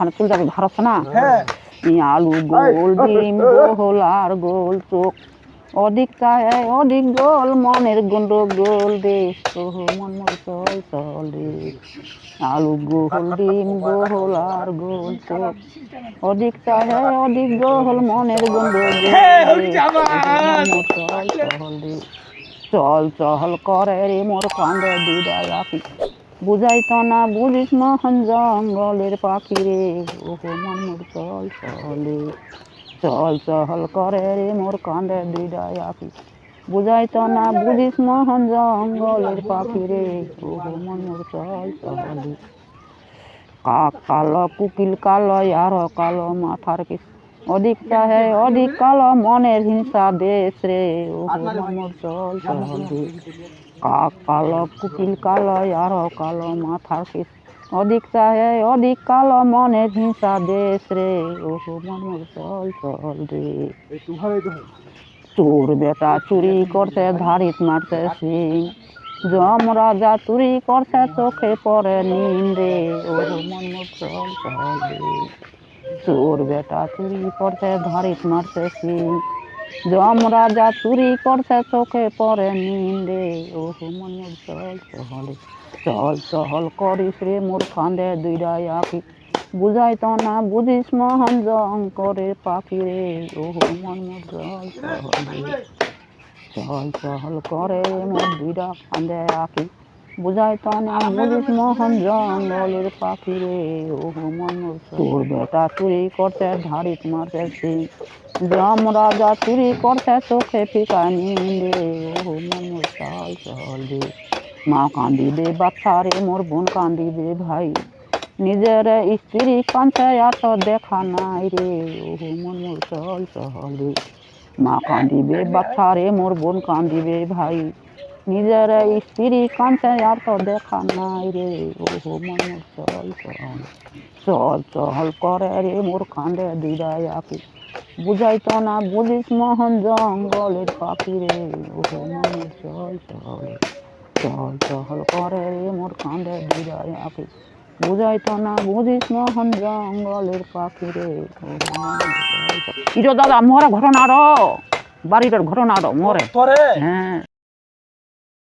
ওখানে চুল যাবে ভারত না? হ্যাঁ। আলু গোল ডিম গোল আর গোল চোখ। অধিক চায় অধিক গোল মনের গন্ডগোল রে ওহ মন চল চল আলু গোল ডিম গোল আর গোল চোখ। অধিক চায় অধিক গোল মনের মন মর চল চল করে রে মোর কান্দে আঁকি বুঝাইতো না, বুঝিস মহন জঙ্গলের পাখি রে। ওহো মন মোর চল চলে চল চল করে রে মোর কান্দে দুইটাই আঁকি বুঝাইতো না, বুঝিস মহন জঙ্গলের পাখি রে ওহো মন চল চলে কাক কালো, কুকিল কালো, আর কালো মাথার কিস। অধিক চাহে অধিক কালো মনের হিংসা দেশ রে ওহো মন চল চলে কাক কালো কুকিল কালো আর কালো মাথার পিস অধিক চাহে অধিক কালো মনে হিংসা দেশ রে। ওহো মনের চল চল রে। চোর বেটা চুরি করছে ধারিত মারছে সিং। জম রাজা চুরি করছে চোখে পরে নিন রে। ওহো মনের চল চল রে। চোর বেটা চুরি করছে ধারিত মারছে সিং। জম রাজা চুরি করছে, চোখে পড়ে নিন রে। ওহো মনের চল চল চল চল করিস রে মোর কান্দে দুইটাই আঁকি বুঝাইতো না, বুঝিস মহান জং করে পাখি রে। ওহো মন চল রে, চল চল করে মোর দুইটা কান্দে আঁকি বুঝাইতো না, বুঝিস মোহন জঙ্গলের পাখি রে। ওহো মন তোর বেটা চুরি করছে ধারিত মারছে সিং জম রাজা চুরি করছে চোখে ফিকা নিন্দে ও মন চাল চল রে মা কান্দিবে বাচ্চা রে মোর বোন কান্দিবে ভাই নিজের স্ত্রী কাঁদছে এত দেখা নাই রে ও মন মোর চল চল রে মা কান্দিবে বাচ্চা রে মোর বোন কান্দিবে ভাই নিজের স্ত্রী কাঁদছে এত দেখা নাই রে ও মন মোর চল চল চল চল করে রে মোর কান্দে দিদাই আপি বুঝাইতো না বুঝিস মোহন জঙ্গলের পাখিরে মনে চল চল চল চল করে মোর কাঁধে বিদায় আপি বুঝাইতো না বুঝিস মোহন জঙ্গলের পাখিরে ইটো দাদা মরে ঘটনা র বাড়িটার ঘটনা র মরে? হ্যাঁ।